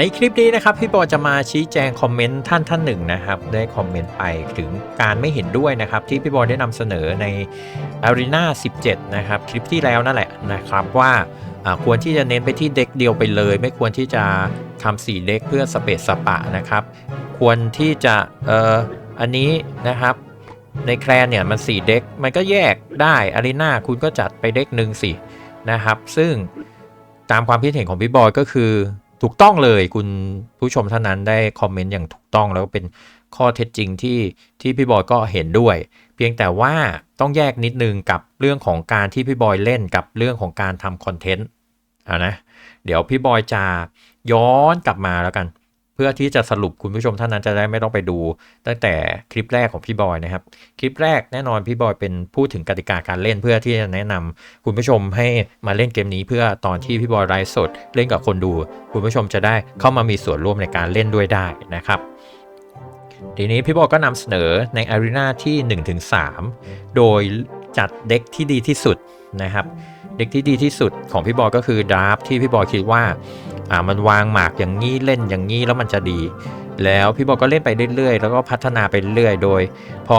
ในคลิปนี้นะครับพี่บอจะมาชี้แจงคอมเมนต์ท่านท่านหนึ่งนะครับได้คอมเมนต์ไปถึงการไม่เห็นด้วยนะครับที่พี่บอได้นำเสนอใน Arena 17 นะครับคลิปที่แล้วนั่นแหละนะครับว่าควรที่จะเน้นไปที่เด็กเดียวไปเลย ไม่ควรที่จะทำสีเด็กเพื่อสเปซสปะนะครับ ควรที่จะเอ่ออันนี้นะครับในแคลนเนี่ยมัน4เด็กมันก็แยกได้อารีนาคุณก็จัดไปเด็กหนึ่งสินะครับ ซึ่งตามความคิดเห็นของพี่บอยก็คือ ถูกต้องเลยคุณผู้ชมท่านนั้นได้คอมเมนต์อย่างถูกต้องแล้วก็เป็นข้อเท็จจริงที่ที่พี่บอยก็เห็นด้วย เพียงแต่ว่าต้องแยกนิดนึงกับเรื่องของการที่พี่บอยเล่นกับเรื่องของการทำคอนเทนต์อ่านะเดี๋ยวพี่บอยจะย้อนกลับมาแล้วกัน พื่อที่จะสรุปคุณผู้ชมท่านนั้นจะได้ไม่ต้องไปดู ตั้งแต่คลิปแรกของพี่บอยนะครับ คลิปแรกแน่นอนพี่บอยเป็นพูดถึงกติกาการเล่นเพื่อที่จะแนะนำคุณผู้ชมให้มาเล่นเกมนี้ เพื่อตอนที่พี่บอยไลฟ์สดเล่นกับคนดู คุณผู้ชมจะได้เข้ามามีส่วนร่วมในการเล่นด้วยได้นะครับทีนี้พี่บอยก็นำเสนอในอารีนาที่ 1-3 โดยจัดเด็กที่ดีที่สุดนะครับ เด็กที่ดีที่สุดของพี่บอยก็คือดราฟที่พี่บอยคิดว่า อ่ามันวางหมากอย่างนี้เล่นอย่างนี้แล้วมันจะดี แล้วพี่บอยก็เล่นไปเรื่อยๆ แล้วก็พัฒนาไปเรื่อยโดย พอ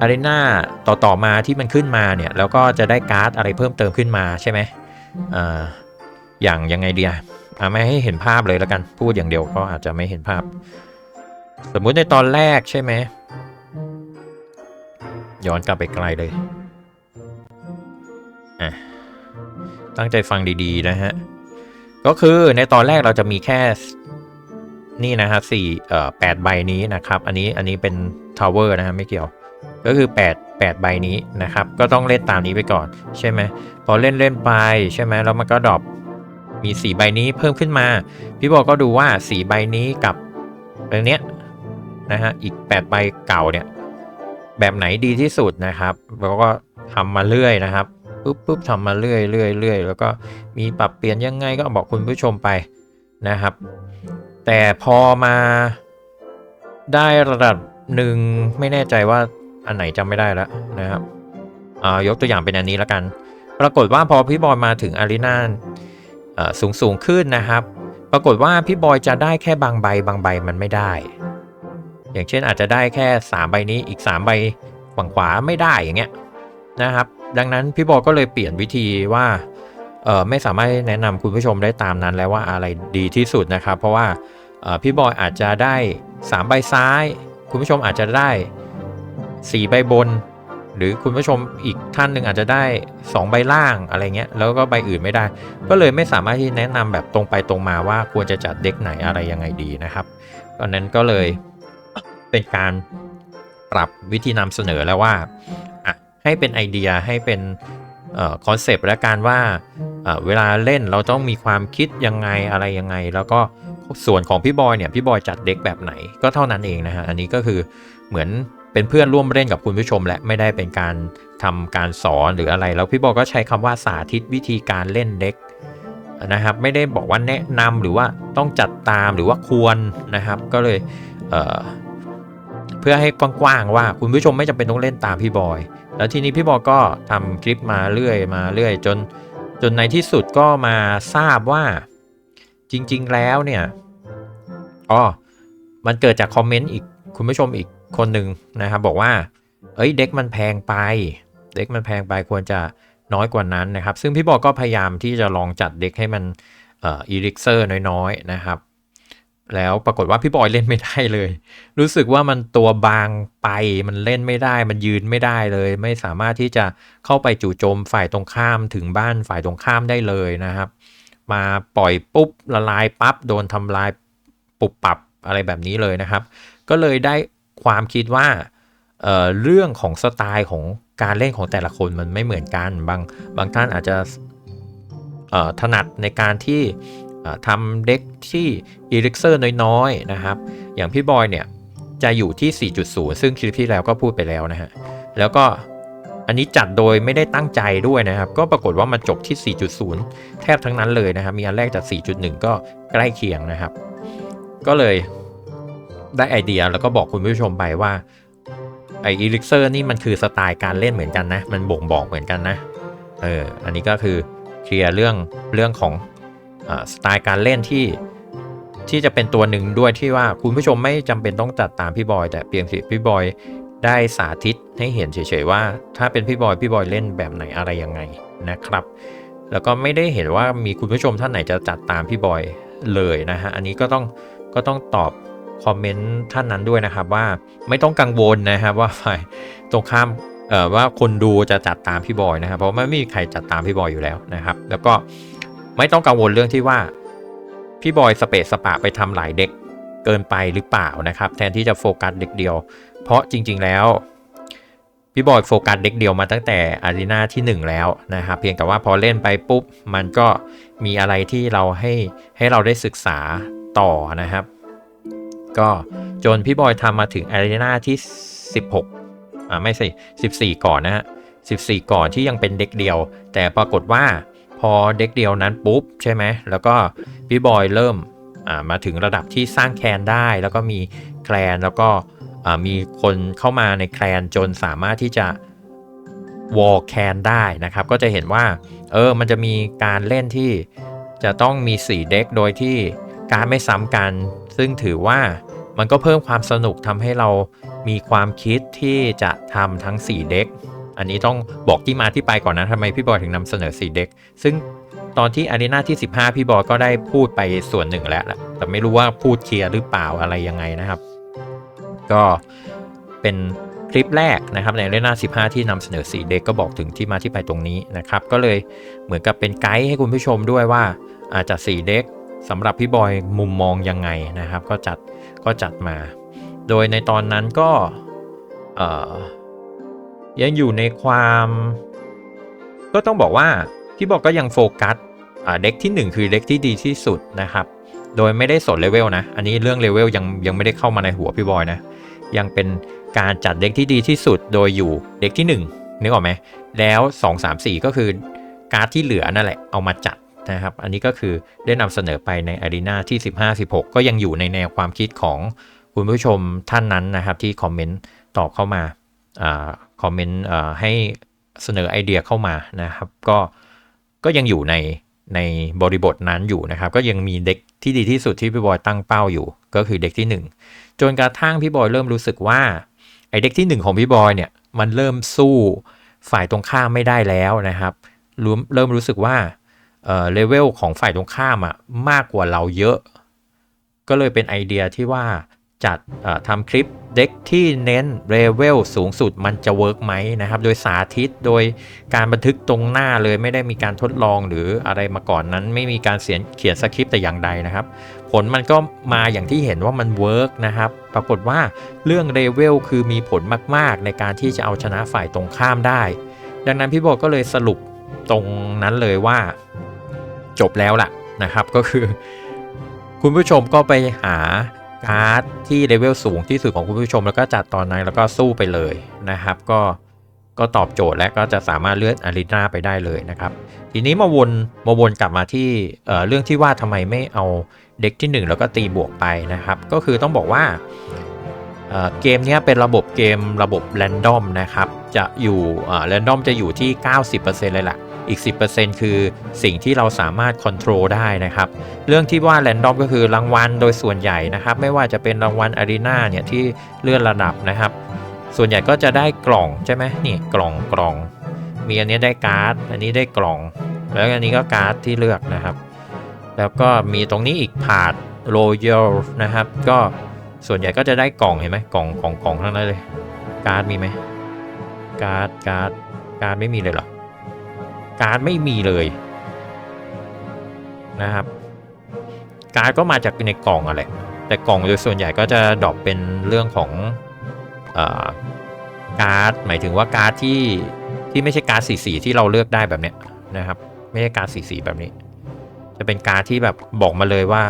อารีนาต่อๆมาที่มันขึ้นมาเนี่ยแล้วก็จะได้การ์ดอะไรเพิ่มเติมขึ้นมาใช่ไหมอ่าอย่างยังไงเดียอ่าไม่ให้เห็นภาพเลยแล้วกันพูดอย่างเดียวก็อาจจะไม่เห็นภาพ สมมุติในตอนแรกใช่ไหมย้อนกลับไปไกลเลยอะตั้งใจฟังดีๆนะฮะ ก็คือในตอนแรกเราจะมีแค่นี่นะฮะสี่เอ่อแปดใบนี้นะครับ อันนี้อันนี้เป็นทาวเวอร์นะฮะไม่เกี่ยว ก็คือ 8 8 ใบนี้นะครับ ก็ต้องเล่นตามนี้ไปก่อนใช่ไหมพอเล่นเล่นไปใช่ไหมแล้วมันก็ดรอปมี 4 ใบนี้เพิ่มขึ้นมา พี่บอกก็ดูว่า 4 ใบนี้กับแบบเนี้ยนะฮะอีก 8 ใบเก่าเนี่ยแบบไหนดีที่สุดนะครับ แล้วก็ทำมาเรื่อยนะครับ ปุ๊บปุ๊บทำมาเรื่อยเรื่อยเรื่อยแล้วก็มีปรับเปลี่ยนยังไงก็บอกคุณผู้ชมไปนะครับ แต่พอมาได้ระดับหนึ่งไม่แน่ใจว่าอันไหนจำไม่ได้แล้วนะครับอ่ายกตัวอย่างเป็นอันนี้แล้วกัน ปรากฏว่าพอพี่บอยมาถึงอารีนาสูงสูงขึ้นนะครับ ปรากฏว่าพี่บอยจะได้แค่บางใบบางใบมันไม่ได้ อย่างเช่นอาจจะได้แค่ 3 ใบนี้อีก 3 ใบฝั่งขวาไม่ได้อย่างเงี้ยนะครับ ดังนั้นพี่บอยก็เลยเปลี่ยนวิธีว่าไม่สามารถแนะนำคุณผู้ชมได้ตามนั้นแล้วว่าอะไรดีที่สุดนะครับ เพราะว่าพี่บอยอาจจะได้ 3 ใบซ้าย คุณผู้ชมอาจจะได้ 4 ใบบน หรือคุณผู้ชมอีกท่านหนึ่งอาจจะได้ 2 ใบล่างอะไรเงี้ยแล้วก็ใบอื่นไม่ได้ ก็เลยไม่สามารถที่แนะนำแบบตรงไปตรงมาว่าควรจะจัดเด็กไหนอะไรยังไงดีนะครับตอนนั้นก็เลยเป็นการปรับวิธีนำเสนอแล้วว่า ให้เป็นไอเดียให้เป็นคอนเซปต์และการว่าเวลาเล่นเราต้องมีความคิดยังไงอะไรยังไง แล้วก็ส่วนของพี่บอยเนี่ยพี่บอยจัดเด็กแบบไหนก็เท่านั้นเองนะฮะอันนี้ก็คือเหมือนเป็นเพื่อนร่วมเล่นกับคุณผู้ชม และไม่ได้เป็นการทำการสอนหรืออะไร แล้วพี่บอยก็ใช้คำว่าสาธิตวิธีการเล่นเด็กนะครับ ไม่ได้บอกว่าแนะนำหรือว่าต้องจัดตามหรือว่าควรนะครับ ก็เลยเเพื่อให้กว้างๆว่าคุณผู้ชมไม่จำเป็นต้องเล่นตามพี่บอย แล้วทีนี้พี่บอยก็ทำคลิปมาเรื่อยมาเรื่อยจนจนในที่สุดก็มาทราบว่าจริง ๆ แล้วเนี่ยอ๋อมันเกิดจากคอมเมนต์อีกคุณผู้ชมอีกคนหนึ่งนะครับ บอกว่า เอ้ยเด็กมันแพงไป เด็กมันแพงไปควรจะน้อยกว่านั้นนะครับ ซึ่งพี่บอกก็พยายามที่จะลองจัดเด็กให้มันเอ่ออีลิกเซอร์น้อยๆนะครับ แล้วปรากฏว่าพี่บอยเล่นไม่ได้เลย รู้สึกว่ามันตัวบางไปมันเล่นไม่ได้ มันยืนไม่ได้เลย ไม่สามารถที่จะเข้าไปจู่โจมฝ่ายตรงข้ามถึงบ้านฝ่ายตรงข้ามได้เลยนะครับ มาปล่อยปุ๊บละลายปั๊บโดนทำลายปุบปับอะไรแบบนี้เลยนะครับ ก็เลยได้ความคิดว่าเเรื่องของสไตล์ของการเล่นของแต่ละคนมันไม่เหมือนกัน บางบางท่านอาจจะถนัดในการที่ ทำเด็กที่อีลิกเซอร์น้อยๆนะครับ อย่างพี่บอยเนี่ยจะอยู่ที่ 4.0 ซึ่งคลิปที่แล้วก็พูดไปแล้วนะฮะ แล้วก็อันนี้จัดโดยไม่ได้ตั้งใจด้วยนะครับ ก็ปรากฏว่ามันจบที่ 4.0 แทบทั้งนั้นเลยนะครับ มีอันแรกจาก 4.1 ก็ใกล้เคียงนะครับ ก็เลยได้ไอเดียแล้วก็บอกคุณผู้ชมไปว่าไออีลิกเซอร์นี่มันคือสไตล์การเล่นเหมือนกันนะ มันบ่งบอกเหมือนกันนะ เออ อันนี้ก็คือเคลียร์เรื่องเรื่องของ สไตล์การเล่นที่ที่จะเป็นตัวหนึ่งด้วยที่ว่าคุณผู้ชมไม่จำเป็นต้องจัดตามพี่บอย แต่เพียงพี่บอยได้สาธิตให้เห็นเฉยๆว่า ถ้าเป็นพี่บอยพี่บอยเล่นแบบไหนอะไรยังไงนะครับ แล้วก็ไม่ได้เห็นว่ามีคุณผู้ชมท่านไหนจะจัดตามพี่บอยเลยนะฮะอันนี้ก็ต้องก็ต้องตอบคอมเมนต์ท่านนั้นด้วยนะครับว่าไม่ต้องกังวลนะครับว่าฝ่ายตรงข้ามว่าคนดูจะจัดตามพี่บอยนะครับเพราะไม่มีใครจัดตามพี่บอยอยู่แล้วนะครับ แล้วก็ ไม่ต้องกังวลเรื่องที่ว่า พี่บอยสเปซสปะไปทำหลายเด็กเกินไปหรือเปล่านะครับ แทนที่จะโฟกัสเด็กเดียว เพราะจริง ๆ แล้วพี่บอยโฟกัสเด็กเดียวมาตั้งแต่อารีนาที่ 1 แล้วนะครับเพียงแต่ว่าพอเล่นไปปุ๊บ มันก็มีอะไรที่เราให้ให้เราได้ศึกษาต่อนะครับ ก็จนพี่บอยทำมาถึงอารีนาที่ 16อ่าไม่ใช่14 ก่อนนะฮะ14 ก่อนที่ยังเป็นเด็กเดียว แต่ปรากฏว่า พอเด็กเดียวนั้นปุ๊บใช่ไหมแล้วก็พี่บอยเริ่มมาถึงระดับที่สร้างแคนได้ แล้วก็มีแคลนแล้วก็มีคนเข้ามาในแคลนจนสามารถที่จะวอลแคนได้นะครับ ก็จะเห็นว่าเออมันจะมีการเล่นที่จะต้องมี 4 เด็กโดยที่การไม่ซ้ำกัน ซึ่งถือว่ามันก็เพิ่มความสนุกทำให้เรามีความคิดที่จะทำทั้ง 4 เด็ก อันนี้ต้องบอกที่มาที่ไปก่อนนะทำไมพี่บอยถึงนำเสนอ4เด็ก ซึ่งตอนที่อารีนาที่ 15 พี่บอยก็ได้พูดไปส่วนหนึ่งแล้วแหละแต่ไม่รู้ว่าพูดเคลียร์หรือเปล่าอะไรยังไงนะครับ ก็เป็นคลิปแรกนะครับในเรื่องหน้า 15 ที่นำเสนอ4เด็กก็บอกถึงที่มาที่ไปตรงนี้นะครับ ก็เลยเหมือนกับเป็นไกด์ให้คุณผู้ชมด้วยว่าอาจจะ4เด็กสำหรับพี่บอยมุมมองยังไงนะครับ ก็จัดก็จัดมา โดยในตอนนั้นก็ ยังอยู่ในความ ก็ต้องบอกว่าพี่บอกก็ยังโฟกัสเด็กที่ 1 คือเด็กที่ดีที่สุดนะครับ โดยไม่ได้สนเลเวลนะ อันนี้เรื่องเลเวลยังยังไม่ได้เข้ามาในหัวพี่บอยนะ ยังเป็นการจัดเด็กที่ดีที่สุดโดยอยู่เด็กที่1นึกออกไหมแล้ว 2 3 4 ก็คือการ์ดที่เหลือนั่นแหละเอามาจัดนะครับ อันนี้ก็คือได้นำเสนอไปในอารีนาที่ 15 16 ก็ยังอยู่ในแนวความคิดของคุณผู้ชมท่านนั้นนะครับที่คอมเมนต์ตอบเข้ามา คอมเมนต์ให้เสนอไอเดียเข้ามานะครับ ก็ก็ยังอยู่ในในบริบทนั้นอยู่นะครับ ก็ยังมีเด็กที่ดีที่สุดที่พี่บอยตั้งเป้าอยู่ ก็คือเด็กที่ 1 จนกระทั่งพี่บอยเริ่มรู้สึกว่าไอเด็กที่ 1 ของพี่บอยเนี่ยมันเริ่มสู้ฝ่ายตรงข้ามไม่ได้แล้วนะครับรเริ่มรู้สึกว่าเอ่อเลเวลของฝ่ายตรงข้ามอะมากกว่าเราเยอะ ก็เลยเป็นไอเดียที่ว่า จัดทำคลิปเด็กที่เน้นเลเวลสูงสุดมันจะเวิร์กไหมนะครับ โดยสาธิตโดยการบันทึกตรงหน้าเลยไม่ได้มีการทดลองหรืออะไรมาก่อนนั้น ไม่มีการเขียนเขียนสคริปต์แต่อย่างใดนะครับ ผลมันก็มาอย่างที่เห็นว่ามันเวิร์กนะครับ ปรากฏว่าเรื่องเลเวลคือมีผลมากๆ ในการที่จะเอาชนะฝ่ายตรงข้ามได้ ดังนั้นพี่บอกก็เลยสรุปตรงนั้นเลยว่า จบแล้วล่ะนะครับก็คือ คุณผู้ชมก็ไปหา การ์ดที่เลเวลสูงที่สุดของคุณผู้ชม แล้วก็จัดตอนนั้นแล้วก็สู้ไปเลยนะครับ ก็ก็ตอบโจทย์และก็จะสามารถเลื่อนอารีนาไปได้เลยนะครับ ทีนี้มาวนมาวนกลับมาที่เเรื่องที่ว่าทำไมไม่เอาเด็กที่ 1 แล้วก็ตีบวกไปนะครับ ก็คือต้องบอกว่าเเกมนี้เป็นระบบเกมระบบแรนดอมนะครับ จะอยู่แรนดอมจะอยู่ที่ 90%เลยแหละ อีก 10%คือสิ่งที่เราสามารถควบคุมได้นะครับ เรื่องที่ว่าแรนดอมก็คือรางวัลโดยส่วนใหญ่นะครับ ไม่ว่าจะเป็นรางวัลอารีนาเนี่ยที่เลื่อนระดับนะครับ ส่วนใหญ่ก็จะได้กล่องใช่ไหมนี่กล่องกล่อง มีอันนี้ได้การ์ด อันนี้ได้กล่อง แล้วอันนี้ก็การ์ดที่เลือกนะครับ แล้วก็มีตรงนี้อีกผาดโรยัลนะครับ ก็ส่วนใหญ่ก็จะได้กล่องเห็นไหมกล่องกล่องกล่องทั้งนั้นเลย การ์ดมีไหมการ์ดการ์ดการ์ดไม่มีเลยเหรอ การ์ดไม่มีเลยนะครับ การ์ดก็มาจากในกล่องอะไรแต่กล่องโดยส่วนใหญ่ก็จะดรอปเป็นเรื่องของอการ์ดหมายถึงว่าการ์ดที่ที่ไม่ใช่การ์ดสีสีที่เราเลือกได้แบบเนี้ยนะครับ ไม่ใช่การ์ดสีสีแบบนี้ จะเป็นการ์ดที่แบบบอกมาเลยว่า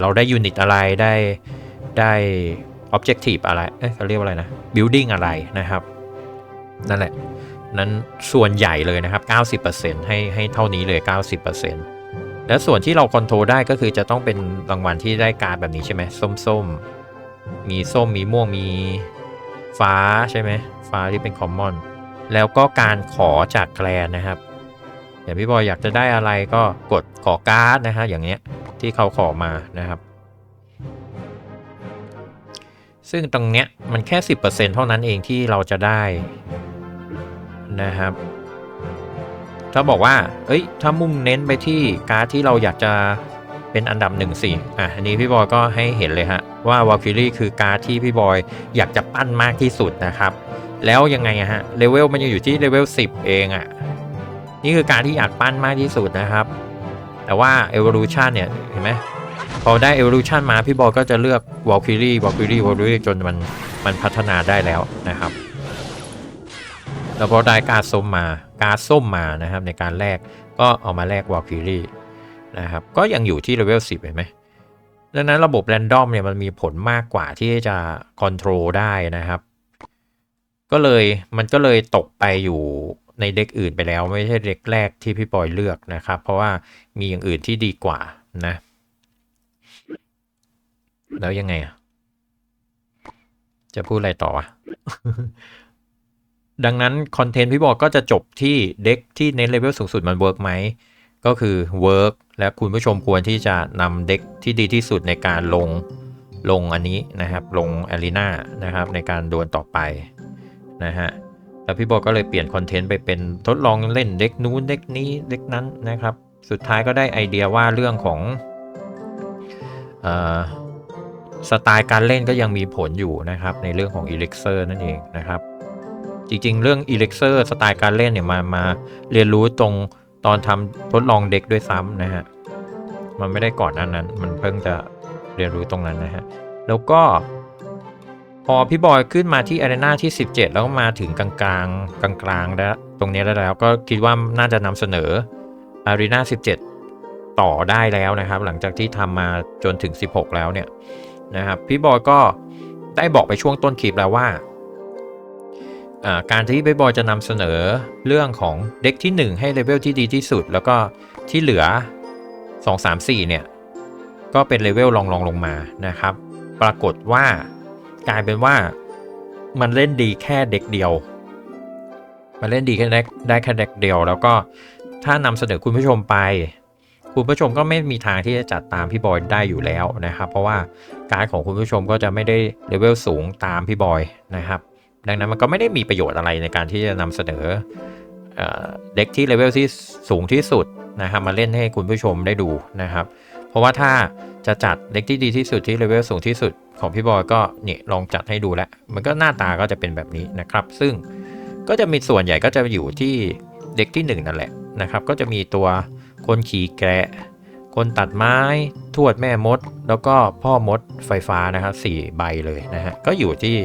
เราได้ยูนิตอะไรได้ได้ออบเจกตีฟอะไรเอ๊ะเขาเรียกว่าอะไรนะบิลดิ้งอะไรนะครับ นั่นแหละ นั้นส่วนใหญ่เลยนะครับ 90%ให้ให้เท่านี้เลย 90%แล้วส่วนที่เราคอนโทรลได้ก็คือจะต้องเป็นรางวัลที่ได้การแบบนี้ใช่ไหมส้มๆ มีส้มมีม่วงมีฟ้าใช่ไหมฟ้าที่เป็นคอมมอนแล้วก็การขอจากแกลนนะครับอย่างพี่บอยอยากจะได้อะไรก็กดขอการ์ดนะฮะอย่างเนี้ยที่เขาขอมานะครับ ซึ่งตรงเนี้ยมันแค่ 10%เท่านั้นเองที่เราจะได้ นะครับ ถ้าบอกว่า เอ้ย ถ้ามุ่งเน้นไปที่การ์ดที่เราอยากจะเป็นอันดับหนึ่งสี่อะ อันนี้พี่บอยก็ให้เห็นเลยฮะ ว่าวาคิรี่คือการ์ดที่พี่บอยอยากจะปั้นมากที่สุดนะครับ แล้วยังไงฮะ เลเวลมันยังอยู่ที่เลเวล10 เองอะ นี่คือการที่อยากปั้นมากที่สุดนะครับ แต่ว่า Evolution เนี่ย เห็นไหมพอได้ Evolution มาพี่บอยก็จะเลือก Valkyrie Valkyrie Valkyrie จนมันมันพัฒนาได้แล้วนะครับ แล้วพอได้การดส้มมาการดส้มมานะครับในการแลกก็เอามาแลก Valkyrie นะครับก็ยังอยู่ที่เลเวล10 เห็นไหมดังนั้นระบบแรนดอมเนี่ยมันมีผลมากกว่าที่จะคอนโทรลได้นะครับ ก็เลยมันก็เลยตกไปอยู่ในเด็กอื่นไปแล้ว ไม่ใช่เด็กแรกที่พี่ปอยเลือกนะครับ เพราะว่ามีอย่างอื่นที่ดีกว่านะ แล้วยังไงอะจะพูดอะไรต่อวะ ดังนั้นคอนเทนต์พี่บอกก็จะจบที่เด็กที่เน้นเลเวลสูงสุดมันเวิร์กไหม ก็คือเวิร์กและคุณผู้ชมควรที่จะนำเด็กที่ดีที่สุดในการลงลงอันนี้นะครับ ลงอารีนานะครับในการดวลต่อไปนะฮะแล้วพี่บอกก็เลยเปลี่ยนคอนเทนต์ไปเป็นทดลองเล่นเด็กนู้นเด็กนี้เด็กนั้นนะครับ สุดท้ายก็ได้ไอเดียว่าเรื่องของออสไตล์การเล่นก็ยังมีผลอยู่นะครับในเรื่องของ e l e x e r นั่นเองนะครับ จริงๆ เรื่อง e l e x e r สไตล์การเล่นเนี่ยมามาเรียนรู้ตรงตอนทำทดลองเด็กด้วยซ้ำนะฮะ มันไม่ได้ก่อนนั้นนั้น มันเพิ่งจะเรียนรู้ตรงนั้นนะฮะ แล้วก็ พอพี่บอยขึ้นมาที่อารีนาที่ 17 แล้วก็มาถึงกลางกลางกลางกลางๆแล้วตรงนี้แล้วแล้วก็คิดว่าน่าจะนำเสนออารีนา17 ต่อได้แล้วนะครับ หลังจากที่ทำมาจนถึง 16 แล้วเนี่ยนะครับ พี่บอยก็ได้บอกไปช่วงต้นคลิปแล้วว่า การที่พี่บอยจะนำเสนอเรื่องของเด็กที่ 1 ให้เลเวลที่ดีที่สุด แล้วก็ที่เหลือ 2 3 4 เนี่ย ก็เป็นเลเวลรองรองลงมานะครับ ปรากฏว่ากลายเป็นว่ามันเล่นดีแค่เด็กเดียว มันเล่นดีแค่ได้แค่เด็กเดียว แล้วก็ถ้านำเสนอคุณผู้ชมไป คุณผู้ชมก็ไม่มีทางที่จะจัดตามพี่บอยได้อยู่แล้วนะครับ เพราะว่าการดของคุณผู้ชมก็จะไม่ได้เลเวลสูงตามพี่บอยนะครับ ดังนั้นมันก็ไม่ได้มีประโยชน์อะไรในการที่จะนำเสนอเด็กที่เลเวลที่สูงที่สุดนะครับมาเล่นให้คุณผู้ชมได้ดูนะครับ เพราะว่าถ้าจะจัดเด็กที่ดีที่สุดที่เลเวลสูงที่สุดของพี่บอยก็เนี่ยลองจัดให้ดูแล้ว มันก็หน้าตาก็จะเป็นแบบนี้นะครับ ซึ่งก็จะมีส่วนใหญ่ก็จะอยู่ที่เด็กที่หนึ่งนั่นแหละนะครับ ก็จะมีตัวคนขี่แกะ คนตัดไม้ ทวดแม่มด แล้วก็พ่อมดไฟฟ้านะครับสี่ใบเลยนะฮะก็อยู่ที่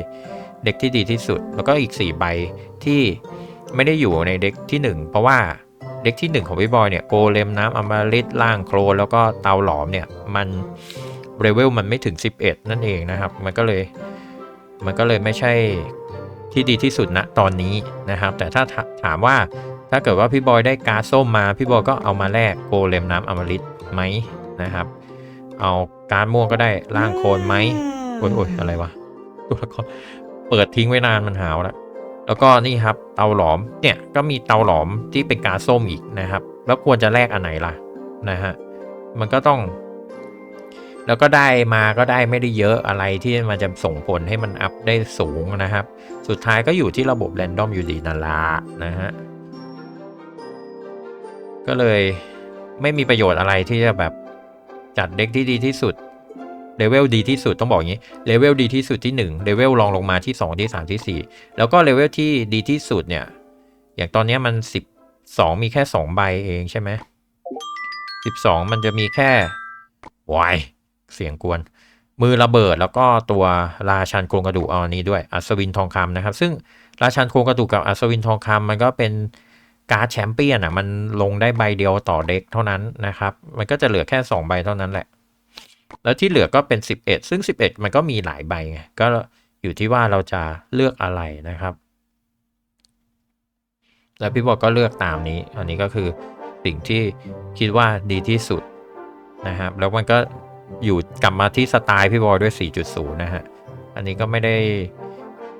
เด็กที่ดีที่สุด แล้วก็อีก 4 ใบที่ไม่ได้อยู่ในเด็กที่ 1 เพราะว่าเด็กที่ 1 ของพี่บอยเนี่ยโกเลมน้ำอมฤตล่างโครแล้วก็เตาหลอมเนี่ยมันเรเวลมันไม่ถึง 11 นั่นเองนะครับ มันก็เลยมันก็เลยไม่ใช่ที่ดีที่สุดณตอนนี้นะครับ แต่ถ้าถามว่าถ้าเกิดว่าพี่บอยได้กาส้มมา พี่บอยก็เอามาแลกโกเลมน้ำอมฤตไหมนะครับ เอาการม่วงก็ได้ล่างโคลนไหมโอ้ยโอ้ยอะไรวะตัวละคร เปิดทิ้งไว้นานมันหาวแล้วแล้วก็นี่ครับเตาหลอมเนี่ยก็มีเตาหลอมที่เป็นกาส้มอีกนะครับ แล้วควรจะแลกอันไหนล่ะนะฮะมันก็ต้อง แล้วก็ได้มาก็ได้ไม่ได้เยอะอะไรที่มันจะส่งผลให้มันอัพได้สูงนะครับ สุดท้ายก็อยู่ที่ระบบแรนดอมอยู่ดีนั่นละนะฮะก็เลยไม่มีประโยชน์อะไรที่จะแบบจัดเด็กที่ดีที่สุด เลเวลดีที่สุดต้องบอกอย่างนี้เลเวลดีที่สุดที่1เลเวลรองลงมาที่ 2 ที่ 3 ที่ 4 แล้วก็เลเวลที่ดีที่สุดเนี่ย อย่างตอนนี้มัน 12 มีแค่ 2 ใบเองใช่ไหม12 มันจะมีแค่วายเสียงกวน มือระเบิดแล้วก็ตัวราชันโครงกระดูกเอาอันนี้ด้วยอัศวินทองคำนะครับ ซึ่งราชันโครงกระดูกกับอัศวินทองคำมันก็เป็นการ์ดแชมเปี้ยนอะมันลงได้ใบเดียวต่อเด็กเท่านั้นนะครับ มันก็จะเหลือแค่ 2 ใบเท่านั้นแหละ แล้วที่เหลือก็เป็น 11 ซึ่ง 11 มันก็มีหลายใบไงก็อยู่ที่ว่าเราจะเลือกอะไรนะครับ แล้วพี่บอกก็เลือกตามนี้ อันนี้ก็คือสิ่งที่คิดว่าดีที่สุดนะครับ แล้วมันก็อยู่กลับมาที่สไตล์พี่บอยด้วย 4.0 นะฮะ อันนี้ก็ไม่ได้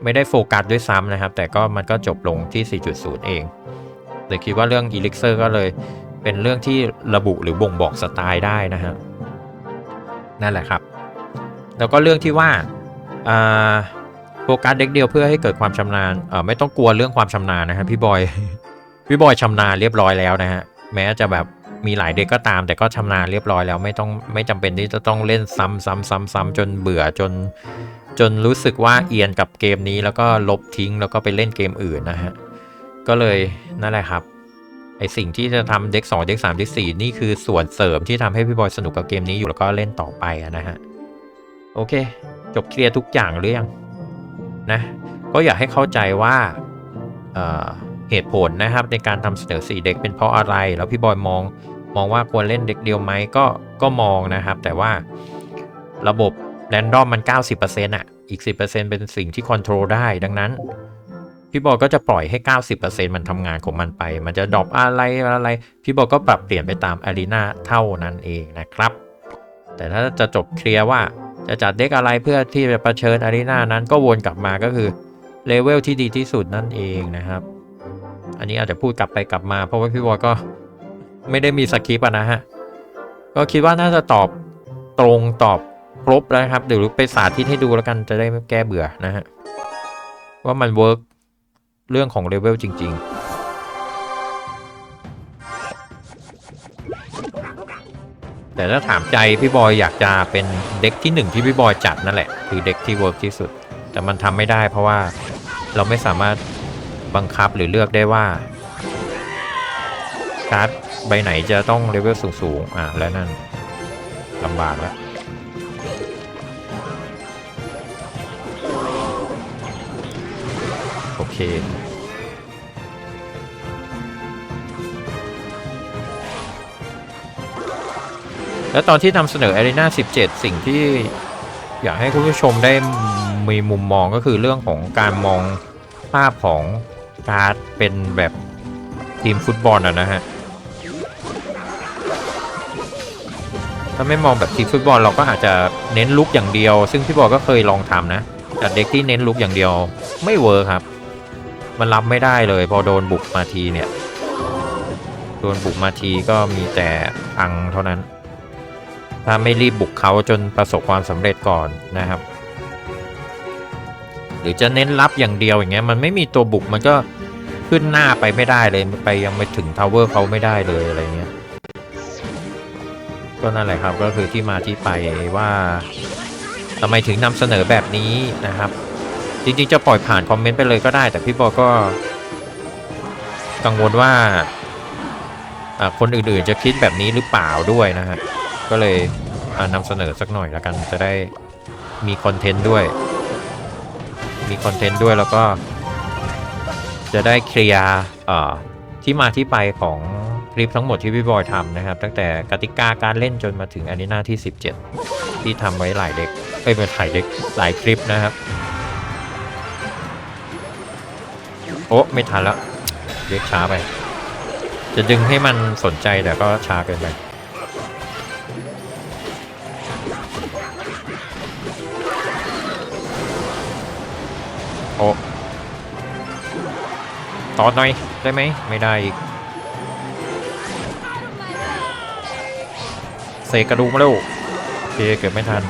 ไม่ได้โฟกัสด้วยซ้ำนะครับ แต่ก็มันก็จบลงที่ 4.0 เองเลยคิดว่าเรื่อง Elixir ก็เลยเป็นเรื่องที่ระบุหรือบ่งบอกสไตล์ได้นะฮะ นั่นแหละครับ แล้วก็เรื่องที่ว่าโฟกัสเด็กเดียวเพื่อให้เกิดความชำนาญไม่ต้องกลัวเรื่องความชำนาญนะฮะพี่บอยพี่บอยชำนาญเรียบร้อยแล้วนะฮะแม้จะแบบมีหลายเด็กก็ตาม แต่ก็ชำนาญเรียบร้อยแล้วไม่ต้องไม่จำเป็นที่จะต้องเล่นซ้ำซ้ำซ้ำซ้ำจนเบื่อจน จนรู้สึกว่าเอียนกับเกมนี้แล้วก็ลบทิ้งแล้วก็ไปเล่นเกมอื่นนะฮะก็เลยนั่นแหละครับ ไอสิ่งที่จะทำเด็ก2เด็ก3เด็ก4นี่คือส่วนเสริมที่ทำให้พี่บอยสนุกกับเกมนี้อยู่แล้วก็เล่นต่อไปนะฮะ โอเค จบเคลียร์ทุกอย่างหรือยังนะ ก็อยากให้เข้าใจว่าเเหตุผลนะครับในการทำเสนอ4เด็กเป็นเพราะอะไร แล้วพี่บอยมองมองว่าควรเล่นเด็กเดียวไหมก็ก็มองนะครับ แต่ว่าระบบแรนดอมมัน 90%อะอีก 10%เป็นสิ่งที่คอนโทรลได้ดังนั้น พี่บอก็จะปล่อยให้ 90%มันทำงานของมันไป มันจะดรอปอะไรอะไร พี่บอก็ปรับเปลี่ยนไปตามอารีนาเท่านั้นเองนะครับ แต่ถ้าจะจบเคลียร์ว่าจะจัดเด็กอะไรเพื่อที่จะะเผชิญอารีนานั้นก็วนกลับมาก็คือเลเวลที่ดีที่สุดนั่นเองนะครับ อันนี้อาจจะพูดกลับไปกลับมา เพราะว่าพี่บอก็ไม่ได้มีสคริปต์อะนะฮะ ก็คิดว่าน่าจะตอบตรงตอบครบแล้วครับเดี๋ยวไปสาธิตให้ดูแล้วกันจะได้แก้เบื่อนะฮะว่ามันเวิร์ก เรื่องของเลเวลจริง ๆแต่ถ้าถามใจพี่บอยอยากจะเป็นเด็กที่หนึ่งที่พี่บอยจัดนั่นแหละ คือเด็กที่เวิร์กที่สุด แต่มันทำไม่ได้เพราะว่าเราไม่สามารถบังคับหรือเลือกได้ว่าการ์ดใบไหนจะต้องเลเวลสูงๆอะแล้วนั่นลำบากแล้ว เคแล้วตอนที่นำเสนอ Arena 17 สิ่งที่อยากให้คุณผู้ชมได้มีมุมมองก็คือเรื่องของการมองภาพของการ์ดเป็นแบบทีมฟุตบอลนะฮะ ถ้าไม่มองแบบทีมฟุตบอลเราก็อาจจะเน้นลุกอย่างเดียว ซึ่งพี่บอลก็เคยลองทำนะแต่เด็กที่เน้นลุกอย่างเดียวไม่เวิร์ครับ มันรับไม่ได้เลย พอโดนบุกมาทีเนี่ย โดนบุกมาทีก็มีแต่พังเท่านั้น ถ้าไม่รีบบุกเขาจนประสบความสำเร็จก่อนนะครับ หรือจะเน้นรับอย่างเดียวอย่างเงี้ยมันไม่มีตัวบุกมันก็ขึ้นหน้าไปไม่ได้เลยไปยังไม่ถึงทาวเวอร์เขาไม่ได้เลยอะไรเงี้ยก็นั่นแหละครับก็คือที่มาที่ไปว่าทำไมถึงนำเสนอแบบนี้นะครับ จริงๆ จะปล่อยผ่านคอมเมนต์ไปเลยก็ได้ แต่พี่บอกก็ กังวลว่าคนอื่นๆจะคิดแบบนี้หรือเปล่าด้วยนะฮะ ก็เลยนำเสนอสักหน่อยแล้วกันจะได้มีคอนเทนต์ด้วย มีคอนเทนต์ด้วยแล้วก็ จะได้เคลียร์ที่มาที่ไปของคลิปทั้งหมดที่พี่บอยทำนะครับ ตั้งแต่กติกาการเล่นจนมาถึงอันนี้หน้าที่ 17 ที่ทำไว้หลายเด็กเอ้ยเป็นถ่ายเด็กหลายคลิปนะครับ โอ้ไม่ทันแล้วเรียกช้าไป จะดึงให้มันสนใจแต่ก็ช้าเกินไปโอ้ต่อหน่อย ได้ไหม ไม่ได้อีกเสกกระดูกมาแล้วโอเคเกิดไม่ทัน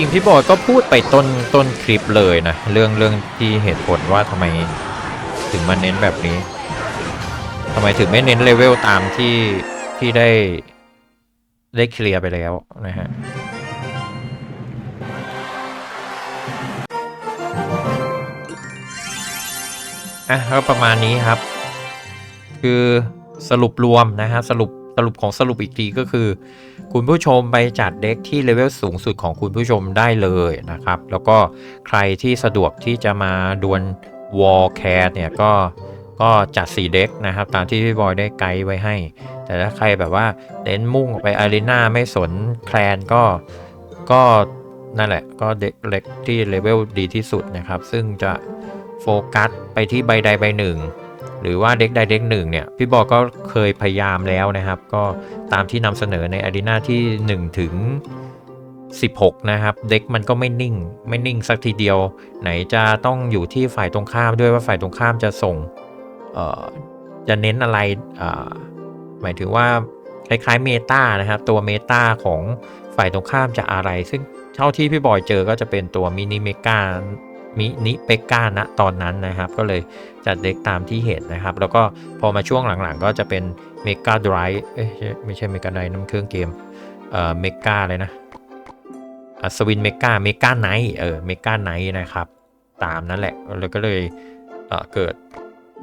ริงๆพี่บอยก็พูดไปต้นต้นคลิปเลยนะ เรื่องเรื่องที่เหตุผลว่าทำไมถึงมาเน้นแบบนี้ทำไมถึงไม่เน้นเลเวลตามที่ที่ได้ได้เคลียร์ไปแล้วนะฮะอะก็ประมาณนี้ครับ คือสรุปรวมนะฮะสรุป สรุปของสรุปอีกทีก็คือ คุณผู้ชมไปจัดเด็กที่เลเวลสูงสุดของคุณผู้ชมได้เลยนะครับ แล้วก็ใครที่สะดวกที่จะมาดวลวอลแคร์เนี่ยก็ก็จัดสีเด็กนะครับ ตามที่พี่บอยได้ไกด์ไว้ให้ แต่ถ้าใครแบบว่าเน้นมุ่งออกไปอารีนาไม่สนแคลนก็ก็นั่นแหละ ก็เด็กเล็กที่เลเวลดีที่สุดนะครับ ซึ่งจะโฟกัสไปที่ใบใดใบหนึ่ง หรือว่าเด็กใดเด็กหนึ่งเนี่ยพี่บอกก็เคยพยายามแล้วนะครับ ก็ตามที่นำเสนอในอารีนาที่1ถึง16 นะครับ เด็กมันก็ไม่นิ่ง ไม่นิ่งสักทีเดียว ไหนจะต้องอยู่ที่ฝ่ายตรงข้ามด้วยว่าฝ่ายตรงข้ามจะส่งจะเน้นอะไรหมายถึงว่าคล้ายๆเมตานะครับ ตัวเมตาของฝ่ายตรงข้ามจะอะไร ซึ่งเท่าที่พี่บอยเจอก็จะเป็นตัวมินิเมกา มินิเปก้าณตอนนั้นนะครับ ก็เลยจัดเด็กตามที่เห็นนะครับ แล้วก็พอมาช่วงหลังๆ ก็จะเป็นเมกาไดรฟ์เอ้ยไม่ใช่เมกาไดร์น้ำเครื่องเกมเอ่อเมกาเลยนะอัศวินเมกาเมกาไนท์เออเมกาไนท์นะครับ ตามนั้นแหละแล้วก็เลยเอ่อเกิด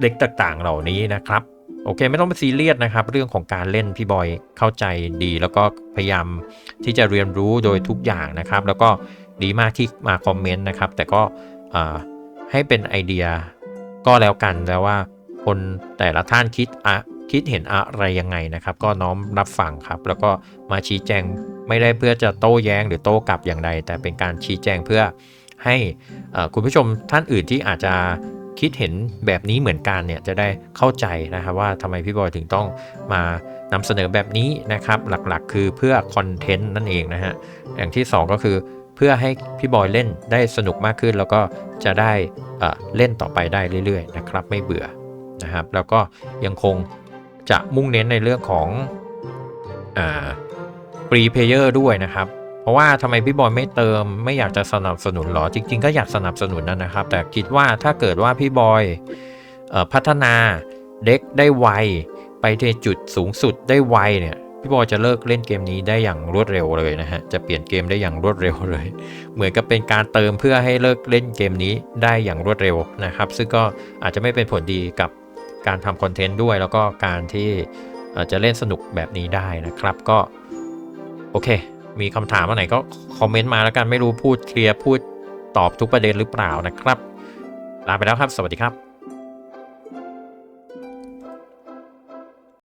เด็กต่างๆเหล่านี้นะครับโอเคไม่ต้องไปซีเรียสนะครับ เรื่องของการเล่นพี่บอยเข้าใจดี แล้วก็พยายามที่จะเรียนรู้โดยทุกอย่างนะครับ แล้วก็ดีมากที่มาคอมเมนต์นะครับ แต่ก็ ให้เป็นไอเดียก็แล้วกันแล้วว่าคนแต่ละท่านคิดอะคิดเห็นอะไรยังไงนะครับ ก็น้อมรับฟังครับ แล้วก็มาชี้แจงไม่ได้เพื่อจะโต้แย้งหรือโต้กลับอย่างใด แต่เป็นการชี้แจงเพื่อให้คุณผู้ชมท่านอื่นที่อาจจะคิดเห็นแบบนี้เหมือนกันเนี่ยจะได้เข้าใจนะครับว่าทำไมพี่บอยถึงต้องมานำเสนอแบบนี้นะครับ หลักๆ คือเพื่อคอนเทนต์นั่นเองนะฮะอย่างที่สองก็คือ เพื่อให้พี่บอยเล่นได้สนุกมากขึ้น แล้วก็จะได้เล่นต่อไปได้เรื่อยๆนะครับ ไม่เบื่อนะครับ แล้วก็ยังคงจะมุ่งเน้นในเรื่องของฟรีเพเยอร์ด้วยนะครับ เพราะว่าทำไมพี่บอยไม่เติม ไม่อยากจะสนับสนุนหรอ จริง ๆ ก็อยากสนับสนุนนั่นนะครับ แต่คิดว่าถ้าเกิดว่าพี่บอยอพัฒนาเด็กได้ไว ไปที่จุดสูงสุดได้ไวเนี่ย พี่บอยจะเลิกเล่นเกมนี้ได้อย่างรวดเร็วเลยนะฮะ จะเปลี่ยนเกมได้อย่างรวดเร็วเลย เหมือนกับเป็นการเติมเพื่อให้เลิกเล่นเกมนี้ได้อย่างรวดเร็วนะครับ ซึ่งก็อาจจะไม่เป็นผลดีกับการทำคอนเทนต์ด้วย แล้วก็การที่จะเล่นสนุกแบบนี้ได้นะครับ ก็โอเค มีคำถามอะไรก็คอมเมนต์มาแล้วกัน ไม่รู้พูดเคลียร์พูดตอบทุกประเด็นหรือเปล่านะครับ ลาไปแล้วครับ สวัสดีครับ